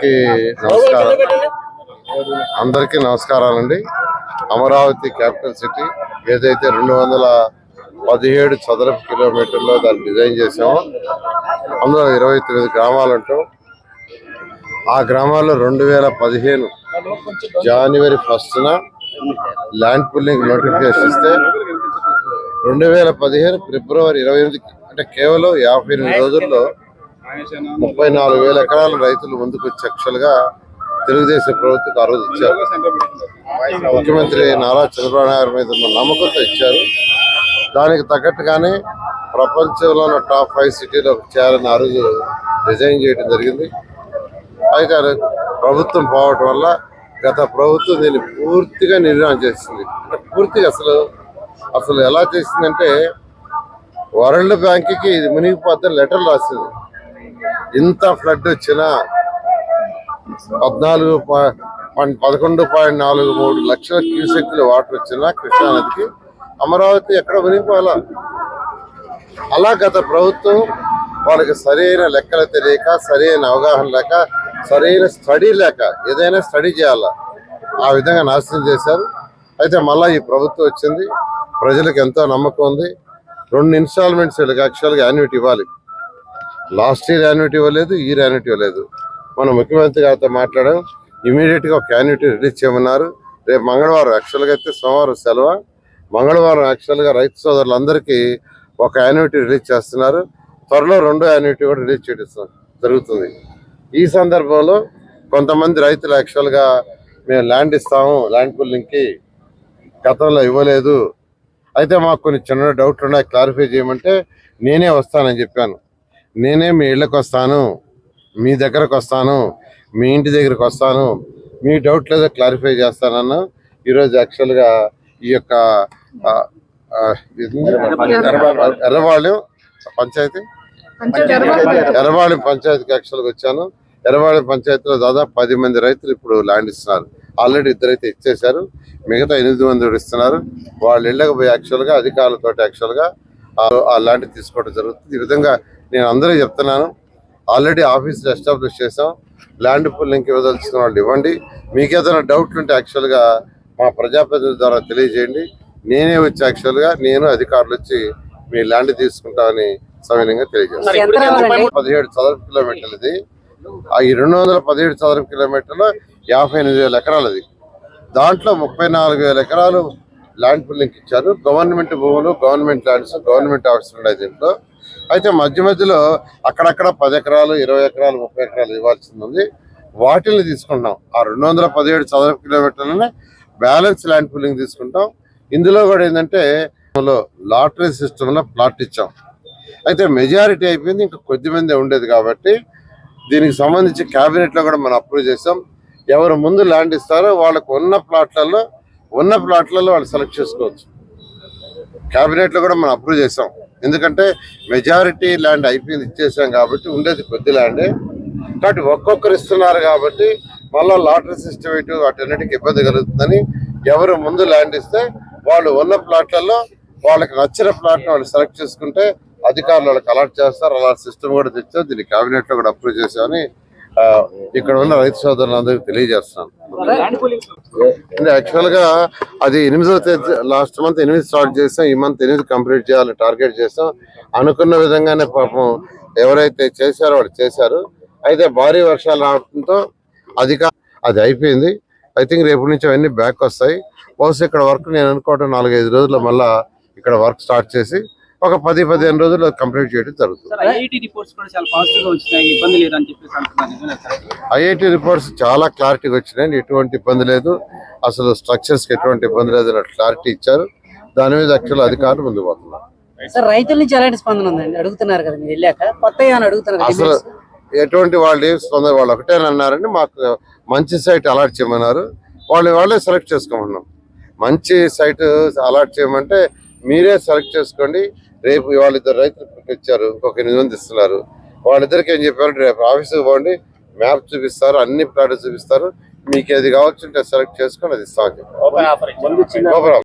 అందరికీ నమస్కారం. అందరికీ నమస్కారాలండి. అమరావతి క్యాపిటల్ సిటీ ఏదైతే రెండు వందల పదిహేడు చదరపు కిలోమీటర్లో దాన్ని డిజైన్ చేసామో అందులో ఇరవై తొమ్మిది గ్రామాలు అంటూ ఆ గ్రామాల్లో రెండు వేల పదిహేను జనవరి ఫస్ట్న ల్యాండ్ పుల్లింగ్ నోటిఫికేషన్ ఇస్తే రెండు వేల పదిహేను ఫిబ్రవరి ఇరవై ఎనిమిది అంటే కేవలం యాభై ఎనిమిది రోజుల్లో ముప్పై నాలుగు వేల ఎకరాల రైతులు ముందుకు వచ్చి యాక్చువల్గా తెలుగుదేశం ప్రభుత్వం ఆ రోజు ఇచ్చారు. ముఖ్యమంత్రి నారా చంద్రబాబు నాయుడు మీద ఉన్న నమ్మకంతో ఇచ్చారు. దానికి తగ్గట్టుగానే ప్రపంచంలో ఉన్న టాప్ ఫైవ్ సిటీలో చేయాలని ఆ రోజు డిజైన్ చేయడం జరిగింది. అయితే ప్రభుత్వం పోవటం వల్ల గత ప్రభుత్వం దీన్ని పూర్తిగా నిర్ణయం చేసింది. అంటే పూర్తిగా అసలు అసలు ఎలా చేసిందంటే వరల్డ్ బ్యాంక్కి ఇది మునిగిపోతే లెటర్ రాసింది. ఇంత ఫ్లడ్ వచ్చినా పద్నాలుగు పా- పదకొండు పాయింట్ నాలుగు మూడు లక్షల క్యూసెక్లు వాటర్ వచ్చినా కృష్ణానదికి అమరావతి ఎక్కడ మునిగిపోవాలా? అలా గత ప్రభుత్వం వాళ్ళకి సరైన లెక్కలు తెలియక సరైన అవగాహన లేక సరైన స్టడీ లేక ఏదైనా స్టడీ చేయాలా? ఆ విధంగా నాశనం చేశారు. అయితే మళ్ళీ ఈ ప్రభుత్వం వచ్చింది. ప్రజలకు ఎంతో నమ్మకం ఉంది. రెండు ఇన్స్టాల్మెంట్స్ వీళ్ళకి యాక్చువల్గా యాన్యుటీ ఇవ్వాలి. లాస్ట్ ఇయర్ యాన్యుటీ ఇవ్వలేదు ఈ ఇయర్ యాన్యుటీ ఇవ్వలేదు. మన ముఖ్యమంత్రి గారితో మాట్లాడాం ఇమీడియట్గా ఒక యాన్యుటీ రిలీజ్ చేయమన్నారు. రేపు మంగళవారం యాక్చువల్గా అయితే సోమవారం సెలవు. మంగళవారం యాక్చువల్గా రైతు సోదరులందరికీ ఒక యాన్యుటీ రిలీజ్ చేస్తున్నారు. త్వరలో రెండో యాన్యుటీ కూడా రిలీజ్ చేయడం జరుగుతుంది. ఈ సందర్భంలో కొంతమంది రైతులు యాక్చువల్గా మేము ల్యాండ్ ఇస్తాము ల్యాండ్ పుల్లింగ్కి గతంలో ఇవ్వలేదు. అయితే మాకు కొన్ని చిన్న డౌట్లు ఉన్నాయి క్లారిఫై చేయమంటే నేనే వస్తానని చెప్పాను. నేనే మీ ఇళ్ళకి వస్తాను మీ దగ్గరకు వస్తాను మీ ఇంటి దగ్గరకు వస్తాను. మీ డౌట్ లేదో క్లారిఫై చేస్తానన్నా ఈరోజు యాక్చువల్గా ఈ యొక్క ఎర్రవాళ్ళం పంచాయతీ? ఎర్రవాళ్ళం పంచాయతీకి యాక్చువల్గా వచ్చాను. ఎర్రవాళ్ళం పంచాయతీలో దాదాపు పది మంది రైతులు ఇప్పుడు ల్యాండ్ ఇస్తున్నారు. ఆల్రెడీ ఇద్దరైతే ఇచ్చేశారు. మిగతా ఎనిమిది మంది కూడా ఇస్తున్నారు. వాళ్ళ ఇళ్ళకి పోయి యాక్చువల్గా అధికారులతో యాక్చువల్గా ల్యాండ్ తీసుకోవడం జరుగుతుంది. ఈ విధంగా నేను అందరూ చెప్తున్నాను. ఆల్రెడీ ఆఫీసులు ఎస్టాబ్లిష్ చేసాం ల్యాండ్ పుల్లింగ్ ఇవ్వదలుచుకున్న వాళ్ళు ఇవ్వండి. మీకు ఏదైనా డౌట్లు ఉంటే యాక్చువల్గా మా ప్రజాప్రతినిధి ద్వారా తెలియజేయండి. నేనే వచ్చి యాక్చువల్గా నేను అధికారులు వచ్చి మీ ల్యాండ్ తీసుకుంటామని సవినయంగా తెలియజేస్తాను. పదిహేడు చదరపు కిలోమీటర్లు ఇది. ఆ ఈ రెండు వందల పదిహేడు చదరపు కిలోమీటర్లు యాభై ఎనిమిది వేల ఎకరాలది దాంట్లో ముప్పై నాలుగు వేల ఎకరాలు ల్యాండ్ పుల్లింగ్ ఇచ్చారు. గవర్నమెంట్ భూములు గవర్నమెంట్ ల్యాండ్స్ గవర్నమెంట్ ఆఫీసులు ఉన్నాయి దీంట్లో. అయితే మధ్య మధ్యలో అక్కడక్కడ పది ఎకరాలు ఇరవై ఎకరాలు ముప్పై ఎకరాలు ఇవ్వాల్సింది ఉంది. వాటిని తీసుకుంటాం ఆ రెండు వందల పదిహేడు చదరపు కిలోమీటర్లనే బ్యాలెన్స్ ల్యాండ్ పుల్లింగ్ తీసుకుంటాం. ఇందులో కూడా ఏంటంటే లాటరీ సిస్టంలో ప్లాట్ ఇచ్చాం. అయితే మెజారిటీ అయిపోయింది. ఇంకా కొద్ది మంది ఉండేది కాబట్టి దీనికి సంబంధించి క్యాబినెట్లో లో కూడా మనం అప్రూవ్ చేసాం ఎవరు ముందు ల్యాండ్ ఇస్తారో వాళ్ళకు ఉన్న ప్లాట్లలో ఉన్న ప్లాట్లలో వాళ్ళు సెలెక్ట్ చేసుకోవచ్చు. క్యాబినెట్లో కూడా మనం అప్రూవ్ చేసాం. ఎందుకంటే మెజారిటీ ల్యాండ్ అయిపోయింది ఇచ్చేసాం కాబట్టి ఉండేది కొద్ది ల్యాండే. కాబట్టి ఒక్కొక్కరు ఇస్తున్నారు కాబట్టి మళ్ళీ లాటరీ సిస్టమ్ ఇటు వాటన్నిటికి ఇబ్బంది కలుగుతుందని ఎవరు ముందు ల్యాండ్ ఇస్తే వాళ్ళు ఉన్న ప్లాట్లలో వాళ్ళకి నచ్చిన ప్లాట్ని వాళ్ళు సెలెక్ట్ చేసుకుంటే అధికారులు వాళ్ళకి అలాట్ చేస్తారు. అలాంటి సిస్టమ్ కూడా తెచ్చాం దీన్ని క్యాబినెట్లో కూడా అప్రూవ్ చేశామని ఇక్కడ ఉన్న రైతు సోదరులందరికీ తెలియజేస్తున్నాను అంటే యాక్చువల్గా అది ఎనిమిదో తేదీ లాస్ట్ మంత్ ఎనిమిది స్టార్ట్ చేసాం ఈ మంత్ ఎనిమిది కంప్లీట్ చేయాలని టార్గెట్ చేసాం. అనుకున్న విధంగానే పాపం ఎవరైతే చేశారో వాళ్ళు చేశారు. అయితే భారీ వర్షాలు రావడంతో అధిక అది అయిపోయింది. ఐ థింక్ రేపు నుంచి అవన్నీ బ్యాక్ వస్తాయి. బహుశా ఇక్కడ వర్క్ నేను అనుకోవటం నాలుగైదు రోజుల్లో మళ్ళా ఇక్కడ వర్క్ స్టార్ట్ చేసి ఒక పది పదిహేను రోజుల్లో కంప్లీట్ చేయడం జరుగుతుంది. సార్ ఐఐటి రిపోర్ట్స్ కూడా చాలా క్లారిటీగా వచ్చినాయి. ఎటువంటి ఇబ్బంది లేదు. అసలు స్ట్రక్చర్స్కి ఎటువంటి ఇబ్బంది లేదు అన్నట్టు క్లారిటీ ఇచ్చారు. దాని మీద యాక్చువల్ అధికారులు ముందు పోతున్నారు. సార్ రైతుల నుంచి ఎలాంటి స్పందన ఉందండి? అడుగుతున్నారు కదా మీరు వెళ్ళాక. కొత్త అడుగుతున్నారు అసలు ఎటువంటి వాళ్ళు ఏం స్పందన వాళ్ళు ఒకటే అన్నారండి మాకు మంచి సైట్ అలాట్ చేయమన్నారు. వాళ్ళు వాళ్ళే సెలెక్ట్ చేసుకోమన్నాం. మంచి సైట్ అలాట్ చేయమంటే మీరే సెలెక్ట్ చేసుకోండి. రేపు వాళ్ళిద్దరు రైతులు ఇచ్చారు ఇంకొక ఎనిమిది మంది ఇస్తున్నారు. వాళ్ళిద్దరికి ఏం చెప్పారు రేపు ఆఫీస్కి పోండి మ్యాప్ చూపిస్తారు అన్ని ప్లాట్లు చూపిస్తారు. మీకు ఏది కావచ్చు సెలెక్ట్ చేసుకొని అది ఇస్తామని చెప్పారు. Open offer.